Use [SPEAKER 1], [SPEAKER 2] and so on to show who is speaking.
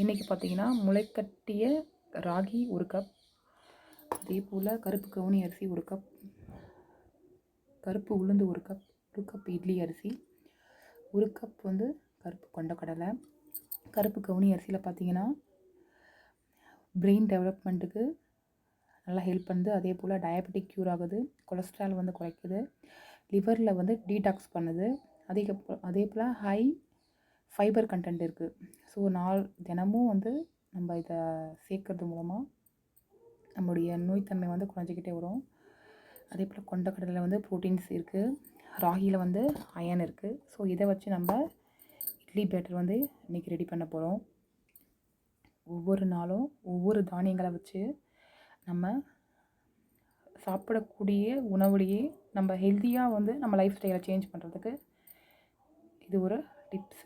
[SPEAKER 1] இன்றைக்கி பார்த்தீங்கன்னா முளைக்கட்டிய ராகி ஒரு கப் அதே போல் கருப்பு கவுனி அரிசி ஒரு கப் கருப்பு உளுந்து ஒரு கப் ஒரு கப் இட்லி அரிசி ஒரு கப் வந்து கருப்பு கொண்டக்கடலை கருப்பு கவுனி அரிசியில் பார்த்தீங்கன்னா பிரெயின் டெவலப்மெண்ட்டுக்கு நல்லா ஹெல்ப் பண்ணுது. அதே போல் டயபெட்டிக் க்யூர் ஆகுது கொலஸ்ட்ரால் வந்து குறைக்குது லிவரில் வந்து டீடாக்ஸ் பண்ணுது. அதே அதே போல் ஹை ஃபைபர் கண்டென்ட் இருக்குது ஸோ நாள் தினமும் வந்து நம்ம இதை சேர்க்கறது மூலமாக நம்முடைய நோய்த்தன்மை வந்து குறைஞ்சிக்கிட்டே வரும். அதே போல் கொண்டக்கடலில் வந்து ப்ரோட்டீன்ஸ் இருக்குது ராகியில் வந்து அயன் இருக்குது ஸோ இதை வச்சு நம்ம இட்லி பேட்டர் வந்து இன்றைக்கி ரெடி பண்ண போகிறோம் ஒவ்வொரு நாளும் ஒவ்வொரு தானியங்களை வச்சு நம்ம சாப்பிடக்கூடிய உணவுலேயே நம்ம ஹெல்த்தியாக வந்து நம்ம லைஃப் ஸ்டைலை சேஞ்ச் பண்ணுறதுக்கு இது ஒரு டிப்ஸ்